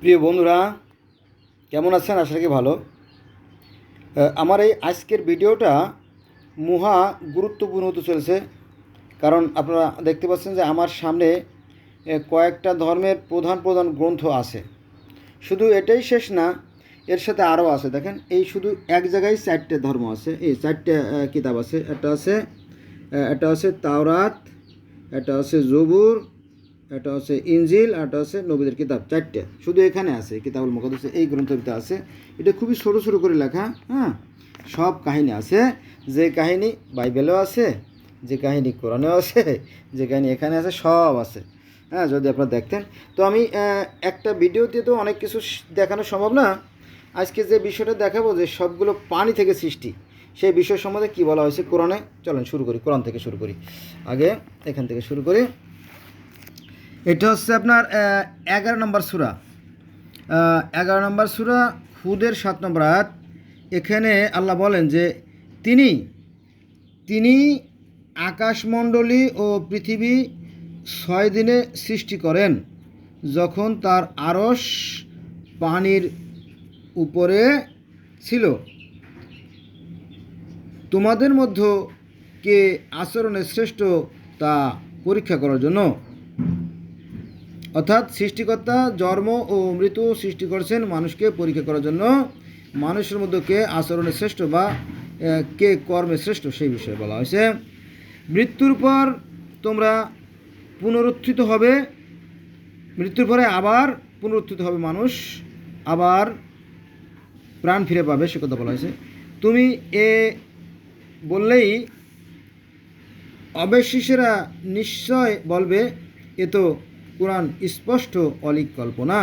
প্রিয় বন্ধুরা, কেমন আছেন? আশা রাখি ভালো। আমার এই আজকের ভিডিওটা মহা গুরুত্বপূর্ণ হতে চলেছে। কারণ আপনারা দেখতে পাচ্ছেন যে আমার সামনে কয়েকটা ধর্মের প্রধান প্রধান গ্রন্থ আছে। শুধু এটাই শেষ না, এর সাথে আরও আছে। দেখেন, এই শুধু এক জায়গায় চারটে ধর্ম আছে। এই চারটে কিতাব আছে। একটা আছে একটা আছে তাওরাত, একটা আছে জবুর এটা হচ্ছে ইঞ্জিল আর এটা হচ্ছে নবীদের কিতাব, চারটে। শুধু এখানে আছে, কিতাবুল মুকদ্দাস এই গ্রন্থের ভিতরে আছে। এটা খুবই ছোটো ছোটো করে লেখা হ্যাঁ? সব কাহিনী আছে। যে কাহিনী বাইবেলেও আছে, যে কাহিনী কোরআনেও আছে, যে কাহিনী এখানে আছে, সব আছে। হ্যাঁ যদি আপনারা দেখতেন। তো আমি একটা ভিডিওতে তো অনেক কিছু দেখানো সম্ভব না। আজকে যে বিষয়টা দেখাবো, যে সবগুলো পানি থেকে সৃষ্টি, সেই বিষয় সম্বন্ধে কী বলা হয়েছে কোরআনে? চলেন শুরু করি, কোরআন থেকে শুরু করি। আগে এখান থেকে শুরু করি। এটা হচ্ছে আপনার এগারো নম্বর সুরা। এগারো নম্বর সুরা হুদের সাত নম্বর আয়াত। এখানে আল্লাহ বলেন যে, তিনি তিনি আকাশমণ্ডলী ও পৃথিবী ছয় দিনে সৃষ্টি করেন, যখন তার আরস পানির উপরে ছিল। তোমাদের মধ্য কে আচরণে শ্রেষ্ঠ তা পরীক্ষা করার জন্য? অর্থাৎ সৃষ্টিকর্তা জন্ম ও মৃত্যু সৃষ্টি করেছেন মানুষকে পরীক্ষা করার জন্য। মানুষের মধ্যে কে আচরণে শ্রেষ্ঠ বা কে কর্মে শ্রেষ্ঠ সেই বিষয়ে বলা হয়েছে। মৃত্যুর পর তোমরা পুনরুত্থিত হবে। মৃত্যুর পরে আবার পুনরুত্থিত হবে মানুষ। আবার প্রাণ ফিরে পাবে, সে কথা বলা হয়েছে। তুমি এ বললেই অবশেষেরা নিশ্চয় বলবে, এ তো কোরআন স্পষ্ট অলিক কল্পনা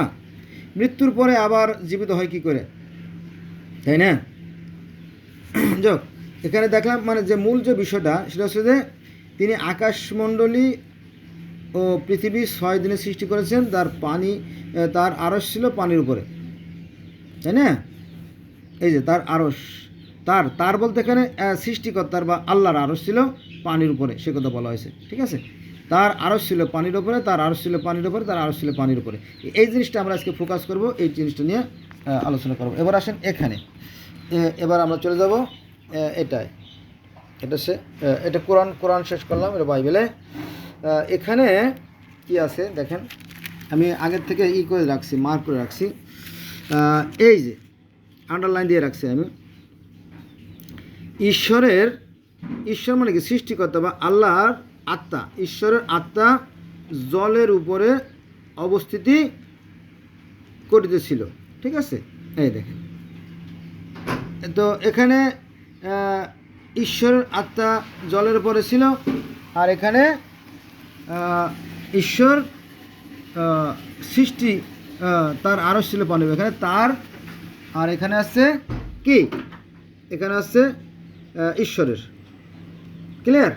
মৃত্যুর পরে আবার জীবিত হয় কি করে? তাই না? যাক, এখানে দেখলাম মানে যে মূল যে বিষয়টা, সেটা হচ্ছে যে তিনি আকাশমণ্ডলী ও পৃথিবী ছয় দিনে সৃষ্টি করেছেন, তার পানি তার আরস ছিল পানির উপরে। তাই না? এই যে তার আরস তার তার বলতে এখানে সৃষ্টিকর্তার বা আল্লাহর আরস ছিল পানির উপরে, সে কথা বলা হয়েছে। ঠিক আছে? তার আরস ছিল পানির উপরে তার আরস ছিল পানির উপরে তার আরস ছিল পানির উপরে। এই জিনিসটা আমরা আজকে ফোকাস করব, এই জিনিসটা নিয়ে আলোচনা করব। এবার আসেন এখানে। এবার আমরা চলে যাব এটায়। এটা সে এটা কোরআন কোরআন শেষ করলাম, এটা বাইবেলে। এখানে কি আছে, দেখেন, আমি আগের থেকে ই করে রাখছি মার্ক করে রাখছি। এই যে আন্ডারলাইন দিয়ে রাখছি আমি। ঈশ্বরের, ঈশ্বর মানে কি? সৃষ্টিকর্তা বা আল্লাহর আত্মা, ঈশ্বরের আত্মা জলের উপরে অবস্থিতি করিতেছিল। ঠিক আছে? এই দেখেন। তো এখানে ঈশ্বরের আত্মা জলের উপরে ছিল, আর এখানে ঈশ্বর সৃষ্টি তার আরও ছিল পানি এখানে তার, আর এখানে আছে কি? এখানে আছে ঈশ্বরের। ক্লিয়ার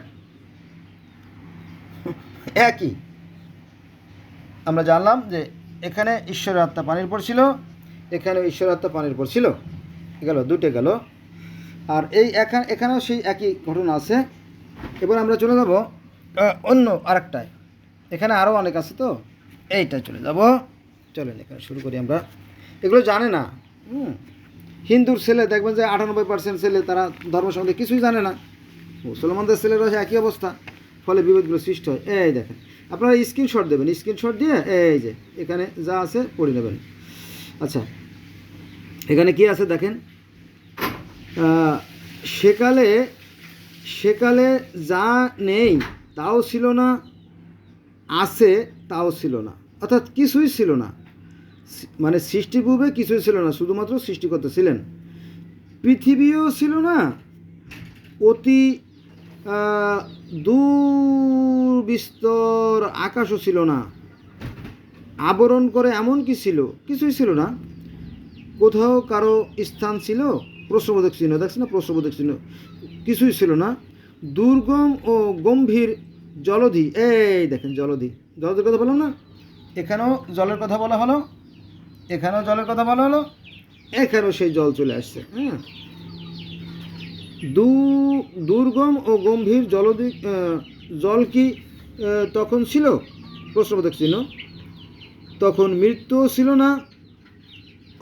একই। আমরা জানলাম যে এখানে ঈশ্বরের আত্মা পানির পর ছিল এখানে ঈশ্বরের আত্মা পানির পর ছিল। গেল দুটো গেল। আর এই এখানে, এখানেও সেই একই ঘটনা আছে। এবার আমরা চলে যাব অন্য আরেকটায়। এখানে আরও অনেক আছে তো? এইটায় চলে যাব। চলেন, এখানে শুরু করি আমরা। এগুলো জানে না। হুম। হিন্দুর ছেলে, দেখবেন যে আটানব্বই পার্সেন্ট ছেলে, তারা ধর্ম সম্বন্ধে কিছুই জানে না। মুসলমানদের ছেলেরা একই অবস্থা। ফলে বিভেদগুলো সৃষ্টি হয়। এই দেখেন, আপনারা স্ক্রিনশট দেবেন স্ক্রিনশট দিয়ে এই যে, এখানে যা আছে পড়ে নেবেন। আচ্ছা এখানে কি আছে দেখেন? সেকালে সেকালে যা নেই, তাও ছিল না, আছে, তাও ছিল না। অর্থাৎ কিছুই ছিল না। মানে সৃষ্টিপূর্বে কিছুই ছিল না, শুধুমাত্র সৃষ্টিকর্তা ছিলেন। পৃথিবীও ছিল না, অতি দূর বিস্তর আকাশও ছিল না। আবরণ করে এমন কি ছিল? কিছুই ছিল না। কোথাও কারও স্থান ছিল? প্রশ্নবোধক চিহ্ন দেখছি না প্রশ্নবোধক চিহ্ন। কিছুই ছিল না। দুর্গম ও গম্ভীর জলধি, এই দেখেন জলধি। জলধির কথা বললাম না? এখানেও জলের কথা বলা হলো, এখানেও জলের কথা বলা হলো, এখানেও সেই জল চলে আসছে হ্যাঁ? দু দুর্গম ও গম্ভীর জলদি জল কি তখন ছিল? প্রশ্নবোধক চিহ্ন। তখন মৃত্যুও ছিল না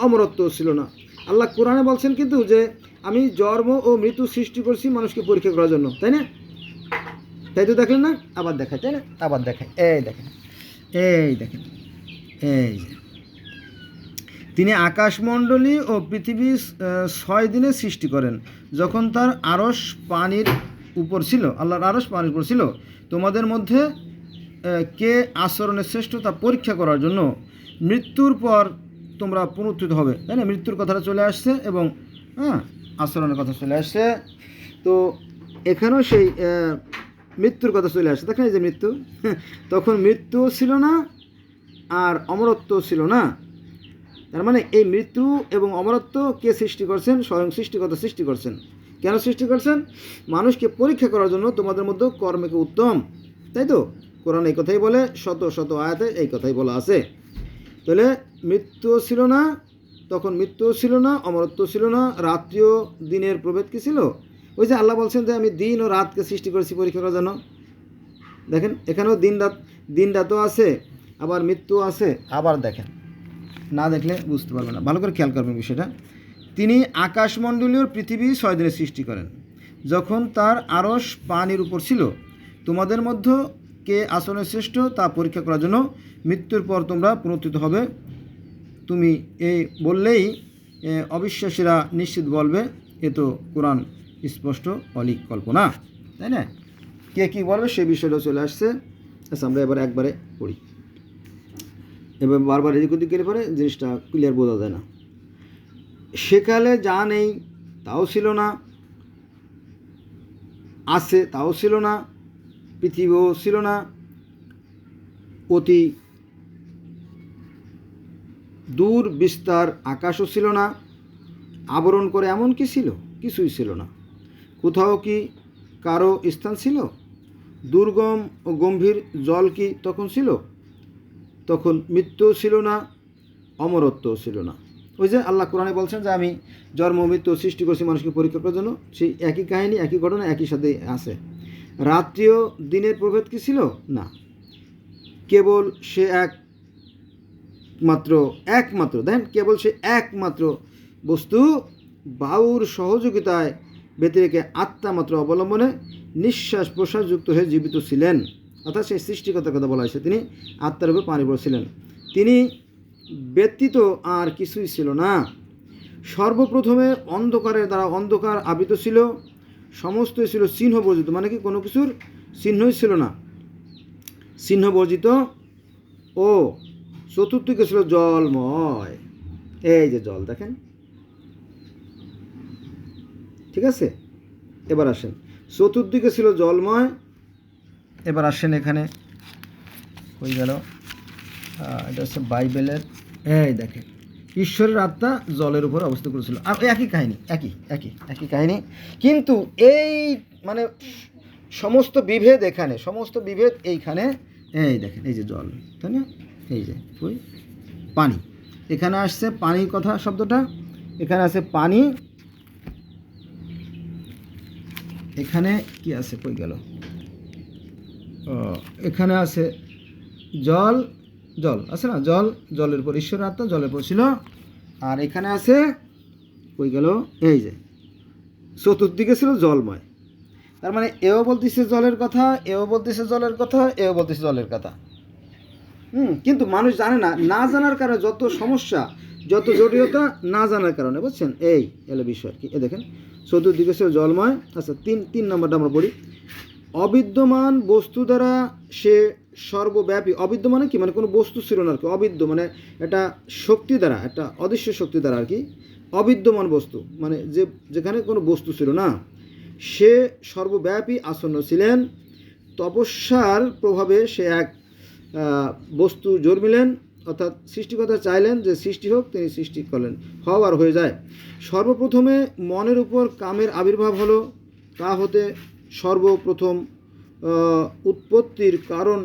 অমরত্ব ছিল না। আল্লাহ কোরআনে বলছেন কিন্তু যে, আমি জন্ম ও মৃত্যু সৃষ্টি করছি মানুষকে পরীক্ষা করার জন্য, তাই না? তাই তো দেখলেন না? আবার দেখায়, তাই না? আবার দেখায়। এই দেখেন এই দেখেন, এই তিনি আকাশমণ্ডলী ও পৃথিবী ছয় দিনে সৃষ্টি করেন, যখন তার আরস পানির উপর ছিল, আল্লাহর আরস পানির উপর ছিল। তোমাদের মধ্যে কে আচরণের শ্রেষ্ঠ তা পরীক্ষা করার জন্য মৃত্যুর পর তোমরা পুনরুত্থিত হবে। তাই না? মৃত্যুর কথাটা চলে আসছে এবং হ্যাঁ আচরণের কথা চলে আসছে। তো এখানেও সেই মৃত্যুর কথা চলে আসছে। দেখেন এই যে মৃত্যু, তখন মৃত্যুও ছিল না আর অমরত্বও ছিল না। তার মানে এই মৃত্যু এবং অমরত্ব কে সৃষ্টি করছেন? স্বয়ং সৃষ্টিকর্তা সৃষ্টি করছেন। কেন সৃষ্টি করছেন? মানুষকে পরীক্ষা করার জন্য তোমাদের মধ্যে কর্মকে উত্তম। তাই তো? কোরআন এই কথাই বলে, শত শত আয়াতে এই কথাই বলা আছে। তাহলে মৃত্যুও ছিল না, তখন মৃত্যুও ছিল না, অমরত্ব ছিল না, রাত্রিও দিনের প্রভেদ কি ছিল? ওই যে আল্লাহ বলছেন যে আমি দিন ও রাতকে সৃষ্টি করেছি পরীক্ষা করার জন্য। দেখেন, এখানেও দিন রাত, দিন রাতও আছে, আবার মৃত্যু আছে। আবার দেখেন। না দেখলে বুঝতে পারবে না। ভালো করে খেয়াল করবেন বিষয়টা। তিনি আকাশমণ্ডলীয় পৃথিবী ছয় দিনে সৃষ্টি করেন। যখন তার আরস পানির উপর ছিল, তোমাদের মধ্যে কে আসনের শ্রেষ্ঠ তা পরীক্ষা করার জন্য মৃত্যুর পর তোমরা পুনরুত্থিত হবে। তুমি এই বললেই অবিশ্বাসীরা নিশ্চিত বলবে, এ তো কোরআন স্পষ্ট অলিক কল্পনা তাই না? কে কী বলবে সে বিষয়টা চলে আসছে। আচ্ছা আমরা এবার একবারে পড়ি। এবার বারবার এদিক ওদিক গেলে পরে জিনিসটা ক্লিয়ার বোঝা যায় না। সেকালে যা নেই তাও ছিল না, আছে তাও ছিল না, পৃথিবীও ছিল না, অতি দূর বিস্তার আকাশও ছিল না, আবরণ করে এমন কি ছিল? কিছুই ছিল না। কোথাও কি কারও স্থান ছিল? দুর্গম ও গম্ভীর জল কি তখন ছিল? তখন মৃত্যুও ছিল না, অমরত্বও ছিল না। ওই যে আল্লাহ কোরআনে বলছেন যে, আমি জন্ম, মৃত্যু সৃষ্টি করছি মানুষকে পরীক্ষা করার জন্য। সেই একই কাহিনী, একই ঘটনা, একই সাথে আছে। রাত্রিও দিনের প্রভেদ কি ছিল? না। কেবল সে এক মাত্র একমাত্র, দেখেন, কেবল সে একমাত্র বস্তু বাউর সহযোগিতায় ব্যতিরেকে আত্মা মাত্র অবলম্বনে নিঃশ্বাস প্রশ্বাসযুক্ত হয়ে জীবিত ছিলেন। অর্থাৎ সেই সৃষ্টিকতার কথা বলা হয়েছে। তিনি আত্মার উপর পানি পড়ছিলেন। তিনি ব্যতীত আর কিছুই ছিল না। সর্বপ্রথমে অন্ধকারের দ্বারা অন্ধকার আবৃত ছিল সমস্তই ছিল চিহ্ন বর্জিত মানে কি কোনো কিছুর চিহ্নই ছিল না। চিহ্ন বর্জিত ও চতুর্থকে ছিল জলময়। এই যে জল, দেখেন। ঠিক আছে? এবার আসেন। চতুর্দিকে ছিল জলময় এবার আসেন এখানে। হয়ে গেল। এটা হচ্ছে বাইবেলের এই দেখেন, ঈশ্বরের আত্মা জলের উপর অবস্থা করেছিল। একই কাহিনী, একই একই একই কাহিনী। কিন্তু এই মানে সমস্ত বিভেদ এখানে, সমস্ত বিভেদ এইখানে। এই দেখেন, এই যে জল, তাই না? এই যে ওই পানি। এখানে আসছে পানির কথা শব্দটা। এখানে আছে পানি। এখানে কি আছে? কই গেল? এখানে আছে জল জল, আছে না? জল, জলের উপর ঈশ্বর আত্মা, জলের উপর ছিল। আর এখানে আছে, কই গেল? এই যে, চতুর্দিকে ছিল জলময়। তার মানে এও বলতেছে জলের কথা, এও বলতেছে জলের কথা, এও বলতেছে জলের কথা। হুম, কিন্তু মানুষ জানে না না জানার কারণে যত সমস্যা, যত জটিলতা না জানার কারণে, বুঝছেন? এই, এলো বিষয় আর কি। এ দেখেন, চতুর্দিকে ছিল জলময়। আচ্ছা তিন তিন নম্বরটা আমরা পড়ি। অবিদ্যমান বস্তু দ্বারা সে সর্বব্যাপী। অবিদ্যমান কি? মানে কোনো বস্তু ছিল না আর কি। অবিদ্য মানে এটা শক্তি দ্বারা, একটা অদৃশ্য শক্তি দ্বারা আর কি। অবিদ্যমান বস্তু মানে যে যেখানে কোনো বস্তু ছিল না। সে সর্বব্যাপী আসন্ন ছিলেন। তপস্যার প্রভাবে সে এক বস্তু জন্মিলেন। অর্থাৎ সৃষ্টিকর্তা চাইলেন যে সৃষ্টি হোক, তিনি সৃষ্টি করলেন। হও আর হয়ে যায়। সর্বপ্রথমে মনের উপর কামের আবির্ভাব হলো। তা হতে সর্বপ্রথম উৎপত্তির কারণ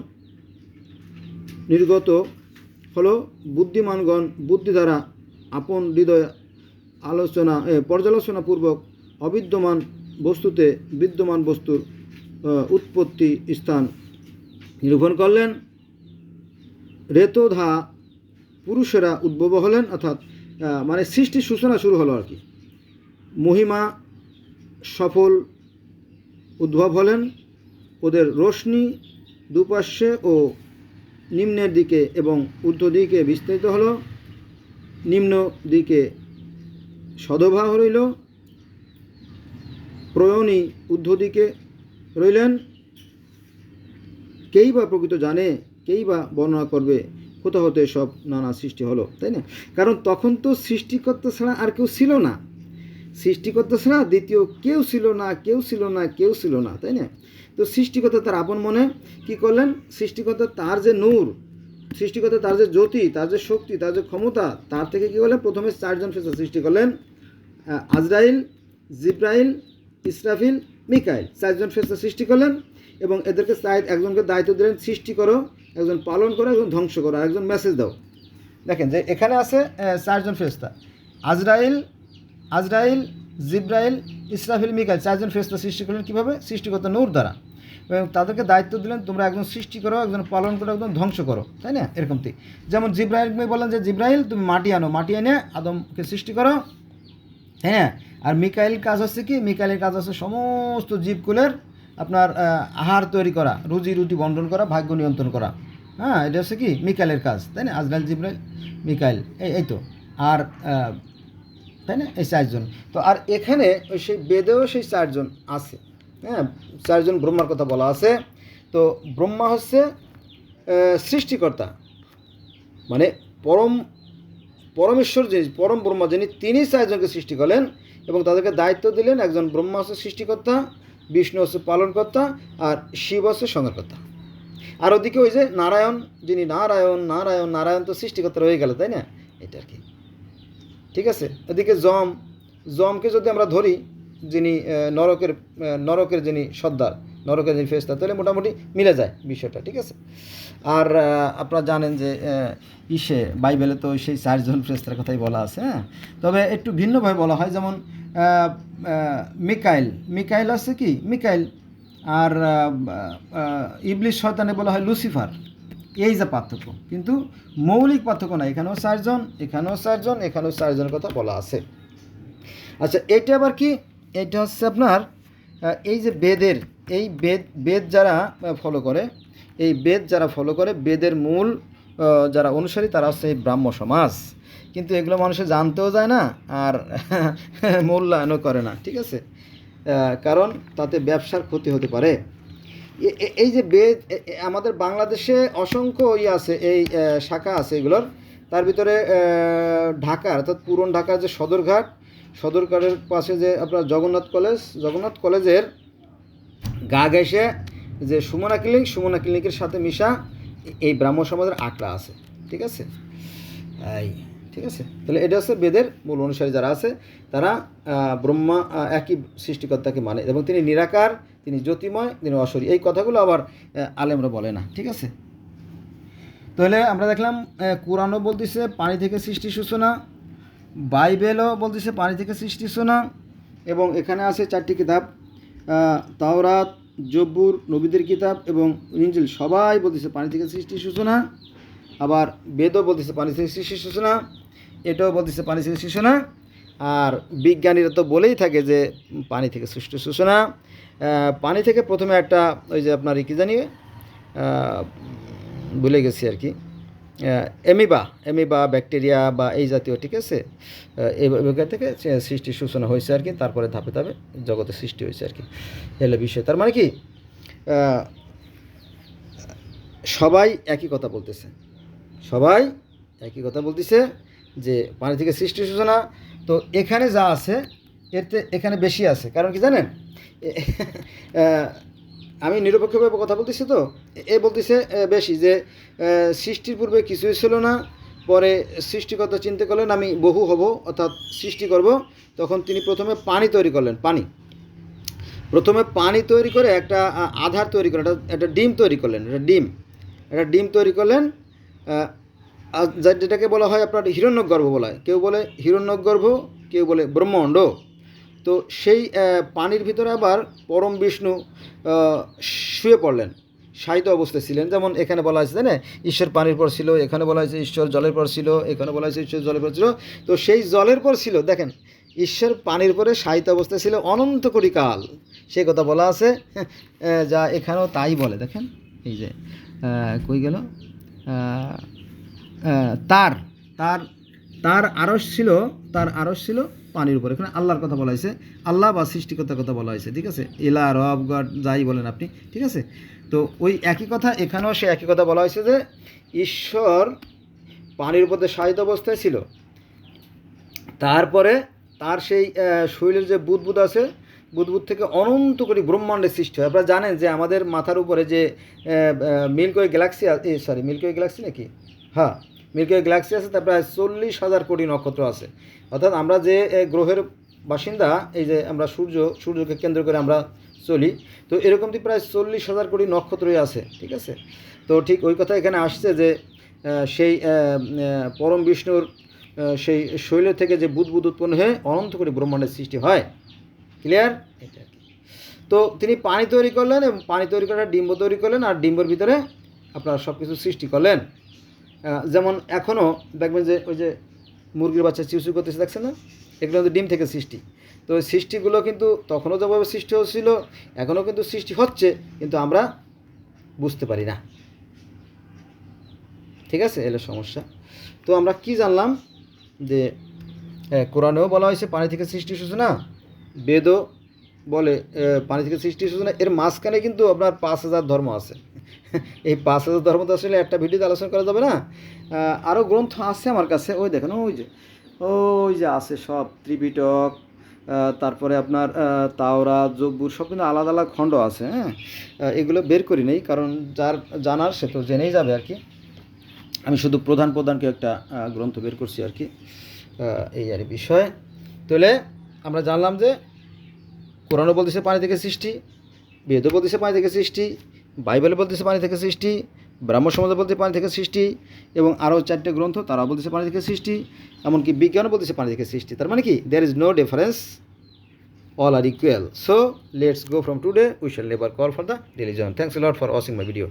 নির্গত হলো বুদ্ধিমানগণ বুদ্ধি দ্বারা আপন হৃদয় আলোচনা পর্যালোচনাপূর্বক অবিদ্যমান বস্তুতে বিদ্যমান বস্তুর উৎপত্তি স্থান নিরূপণ করলেন। রেতোধা পুরুষেরা উদ্ভব হলেন, অর্থাৎ মানে সৃষ্টির সূচনা শুরু হলো আর কি। মহিমা সফল উদ্ভব হলেন। ওদের রশ্মি দুপার্শ্বে ও নিম্নের দিকে এবং ঊর্ধ্ব দিকে বিস্তারিত হলো। নিম্ন দিকে সদভা রইল প্রয়ণী ঊর্ধ্ব দিকে রইলেন। কেই বা প্রকৃত জানে, কেই বা বর্ণনা করবে কোথা হতে সব নানা সৃষ্টি হলো, তাই না? কারণ তখন তো সৃষ্টিকর্তা ছাড়া আর কেউ ছিল না। সৃষ্টিকর্তা ছাড়া দ্বিতীয় কেউ ছিল না, কেউ ছিল না, কেউ ছিল না, তাই না? তো সৃষ্টিকর্তা তার আপন মনে কি করলেন? সৃষ্টিকর্তা তার যে নূর, সৃষ্টিকর্তা তার যে জ্যোতি, তার যে শক্তি, তার যে ক্ষমতা, তার থেকে কি করলেন? প্রথমে চারজন ফেসা সৃষ্টি করলেন আজরাইল, জিব্রাইল, ইসরাফিল, মিকাইল। চারজন ফেসা সৃষ্টি করলেন এবং এদেরকে একজনকে দায়িত্ব দিলেন, সৃষ্টি করো, একজন পালন করো, একজন ধ্বংস করো একজন মেসেজ দাও। দেখেন যে এখানে আছে চারজন ফেরেশতা। আজরাইল আজরাইল, জিব্রাইল, ইসরাফিল, মিকাইল চারজন ফেরেশতা সৃষ্টি করলেন কীভাবে? সৃষ্টিকর্তা নূর দ্বারা। এবং তাদেরকে দায়িত্ব দিলেন, তোমরা একজন সৃষ্টি করো একজন পালন করো একজন ধ্বংস করো। তাই না? এরকম ঠিক। যেমন জিব্রাইলকে বললেন যে জিব্রাইল, তুমি মাটি আনো, মাটি এনে আদমকে সৃষ্টি করো। হ্যাঁ আর মিকাইল কাজ হচ্ছে কি? মিকাইলের কাজ হচ্ছে সমস্ত জীবকুলের আপনার আহার তৈরি করা, রুজি, রুটি বন্টন করা, ভাগ্য নিয়ন্ত্রণ করা। হ্যাঁ এটা হচ্ছে কি? মিকাইলের কাজ। তাই না? আজরাইল, জিব্রাইল, মিকাইল, এই এই তো। আর তাই না? এই চারজন। তো আর এখানে ওই সেই বেদেও সেই চারজন আছে। হ্যাঁ? চারজন ব্রহ্মার কথা বলা আছে। তো ব্রহ্মা হচ্ছে সৃষ্টিকর্তা। মানে পরম, পরমেশ্বর যিনি, পরম ব্রহ্মা যিনি, তিনি চারজনকে সৃষ্টি করলেন এবং তাদেরকে দায়িত্ব দিলেন একজন ব্রহ্মা হচ্ছে সৃষ্টিকর্তা, বিষ্ণু হচ্ছে পালনকর্তা আর শিব হচ্ছে সংহারকর্তা আর ওদিকে ওই যে নারায়ণ, যিনি নারায়ণ নারায়ণ নারায়ণ তো সৃষ্টিকর্তা রয়ে গেল, তাই না? এটা আর কি। ঠিক আছে? এদিকে জম, জমকে যদি আমরা ধরি, যিনি নরকের নরকের যিনি সর্দার, নরকের যিনি ফেস্তা তাহলে মোটামুটি মিলে যায় বিষয়টা, ঠিক আছে? আর আপনারা জানেন যে ইসে, বাইবেলে তো সেই চারজন ফেস্তার কথাই বলা আছে হ্যাঁ? তবে একটু ভিন্নভাবে বলা হয়, যেমন মিকাইল মিকাইল আছে কি? মিকাইল, আর ইবলিশ শয়তানে বলা হয় লুসিফার। এই যে পার্থক্য। কিন্তু মৌলিক পার্থক্য না এখানেও চারজন এখানেও চারজন, এখানেও চারজনের কথা বলা আছে। আচ্ছা এটা আবার কি? এটা হচ্ছে আপনার এই যে বেদের, এই বেদ বেদ যারা ফলো করে, এই বেদ যারা ফলো করে, বেদের মূল যারা অনুসারী, তারা হচ্ছে এই ব্রাহ্ম সমাজ। কিন্তু এগুলো মানুষে জানতেও যায় না, আর মূল্যায়নও করে না, ঠিক আছে? কারণ তাতে ব্যবসার ক্ষতি হতে পারে। এই যে বেদ আমাদের বাংলাদেশে অসংখ্য ইয়ে আছে, এই শাখা আছে এগুলোর। তার ভিতরে ঢাকা, অর্থাৎ পুরন ঢাকার যে সদরঘাট, সদরঘাটের পাশে যে আপনার জগন্নাথ কলেজ, জগন্নাথ কলেজের গা ঘেসে যে সুমনা ক্লিনিক, সুমনা ক্লিনিকের সাথে মিশা এই ব্রাহ্ম সমাজের আঁকড়া আছে। ঠিক আছে? এই। ঠিক আছে? তাহলে এটা হচ্ছে বেদের মূল অনুসারী যারা আছে, তারা ব্রহ্মা একই সৃষ্টিকর্তাকে মানে এবং তিনি নিরাকার, তিনি জ্যোতিময় তিনি অসরি। এই কথাগুলো আবার আলেমরা বলে না, ঠিক আছে? তাহলে আমরা দেখলাম কোরআনও বলতেছে, পানি থেকে সৃষ্টি সূচনা, বাইবেলও বলতেছে, পানি থেকে সৃষ্টি সূচনা, এবং এখানে আছে চারটি কিতাব তাওরাত, জব্বুর, নবীদের কিতাব এবং ইঞ্জিল, সবাই বলতেছে পানি থেকে সৃষ্টি সূচনা। আবার বেদও বলতেছে পানি থেকে সৃষ্টি সূচনা এটাও বলতেছে পানি থেকে সূচনা। আর বিজ্ঞানীরা তো বলেই থাকে যে পানি থেকে সৃষ্টি সূচনা। পানি থেকে প্রথমে একটা ওই যে আপনার কী জানি ভুলে গেছি আর কি। এমিবা এমিবা ব্যাকটেরিয়া বা এই জাতীয় ঠিক আছে? আহ, এই জায়গা থেকে সৃষ্টির সূচনা হয়েছে আর কি তারপরে ধাপে ধাপে জগতের সৃষ্টি হয়েছে আর কি। এলো বিষয় তার মানে কি? সবাই একই কথা বলতেছে। সবাই একই কথা বলতেছে যে পানি থেকে সৃষ্টি সূচনা তো এখানে যা আছে এতে এখানে বেশি আছে। কারণ কি জানেন? আমি নিরপেক্ষভাবে কথা বলতেছি তো। এ- বলতেছে বেশি যে সৃষ্টির পূর্বে কিছুই ছিল না, পরে সৃষ্টিকর্তা চিন্তা করলেন, আমি বহু হব, অর্থাৎ সৃষ্টি করব। তখন তিনি প্রথমে পানি তৈরি করলেন, পানি। প্রথমে পানি তৈরি করে একটা আধার তৈরি করলেন একটা ডিম তৈরি করলেন, একটা ডিম। একটা ডিম তৈরি করলেন যেটাকে বলা হয় আপনার হিরণ্যগর্ভ বলা হয়। কেউ বলে হিরণ্যগর্ভ কেউ বলে ব্রহ্মাণ্ড। তো সেই পানির ভিতরে আবার পরম বিষ্ণু শুয়ে পড়লেন। সাহিত্য অবস্থায় ছিলেন। যেমন এখানে বলা হয়েছে না? ঈশ্বর পানির পর ছিল এখানে বলা হয়েছে ঈশ্বর জলের পর ছিল এখানে বলা হয়েছে ঈশ্বর জলের পর ছিল। তো সেই জলের পর ছিল দেখেন ঈশ্বর পানির পরে সাহিত্য অবস্থায় ছিল অনন্ত কোটি কাল। সে কথা বলা আছে আহ, যা এখানেও তাই বলে দেখেন এই যে কই গেল? তার তার তার আরস ছিল, তার আরস ছিল পানির উপর। এখানে আল্লাহর কথা বলা হয়েছে। আল্লাহ বা সৃষ্টিকর্তার কথা বলা হয়েছে, ঠিক আছে? ইলা, রব, গড, যাই বলেন আপনি, ঠিক আছে? তো ওই একই কথা, এখানেও সে একই কথা বলা হয়েছে যে ঈশ্বর পানির উপর সাহিত্য অবস্থায় ছিল। তারপরে তার সেই শরীরের যে বুদবুদ আছে বুদবুদ থেকে অনন্ত কোটি ব্রহ্মাণ্ডের সৃষ্টি হয়। আপনারা জানেন যে আমাদের মাথার উপরে যে Milky Way galaxy sorry Milky Way galaxy নাকি? হ্যাঁ মিল্কওয়ে গ্যালাক্সি আছে, তার প্রায় চল্লিশ হাজার কোটি নক্ষত্র আছে। অর্থাৎ আমরা যে গ্রহের বাসিন্দা, এই যে আমরা সূর্য, সূর্যকে কেন্দ্র করে আমরা চলি, তো এরকমটি প্রায় চল্লিশ হাজার কোটি নক্ষত্রই আছে, ঠিক আছে? তো ঠিক ওই কথা এখানে আসছে যে সেই পরম বিষ্ণুর সেই শৈল থেকে যে বুদবুদ উৎপন্ন হয়ে অনন্ত কোটি ব্রহ্মাণ্ডের সৃষ্টি হয়। ক্লিয়ার এটা তো তিনি পানি তৈরি করলেন এবং পানি তৈরি করে ডিম্ব তৈরি করলেন আর ডিম্বর ভিতরে আপনারা সব কিছু সৃষ্টি করলেন। যেমন এখনও দেখবেন যে ওই যে মুরগির বাচ্চা চিউচু করতেছে দেখছেন না? এগুলো কিন্তু ডিম থেকে সৃষ্টি। তো ওই সৃষ্টিগুলো কিন্তু তখনও যেভাবে সৃষ্টি হচ্ছিল এখনও কিন্তু সৃষ্টি হচ্ছে কিন্তু আমরা বুঝতে পারি না। ঠিক আছে? এলো সমস্যা। তো আমরা কি জানলাম যে কোরআনেও বলা হয়েছে পানি থেকে সৃষ্টি সূচনা বেদও বলে পানি থেকে সৃষ্টি সূচনা এর মাঝখানে কিন্তু আপনার পাঁচ হাজার ধর্ম আছে। এই পাঁচ হাজার ধর্ম তো আসলে একটা ভিডিওতে আলোচনা করা যাবে না। আরও গ্রন্থ আছে আমার কাছে, ওই দেখেন, ওই যে ওই যে আছে সব, ত্রিপিটক তারপরে আপনার তাওরা জব্বুর, সব কিন্তু আলাদা আলাদা খণ্ড আছে হ্যাঁ? এগুলো বের করি নেই, কারণ যার জানার সে তো জেনেই যাবে আর কি। আমি শুধু প্রধান প্রধানকে একটা গ্রন্থ বের করছি আর কি এই আর বিষয়। তাহলে আমরা জানলাম যে কোরআনও বলতেছে পানি থেকে সৃষ্টি, বেদও বলতেছে পানি থেকে সৃষ্টি বাইবেল বলতেছে পানি থেকে সৃষ্টি ব্রাহ্ম সমাজ বলতে পানি থেকে সৃষ্টি, এবং আরও চারটে গ্রন্থ তারাও বলতেছে পানি থেকে সৃষ্টি, এমনকি বিজ্ঞানও বলতেছে পানি থেকে সৃষ্টি। তার মানে কি? There is no difference all are equal. So, let's go from today. We shall never call for the religion a lot for watching my video.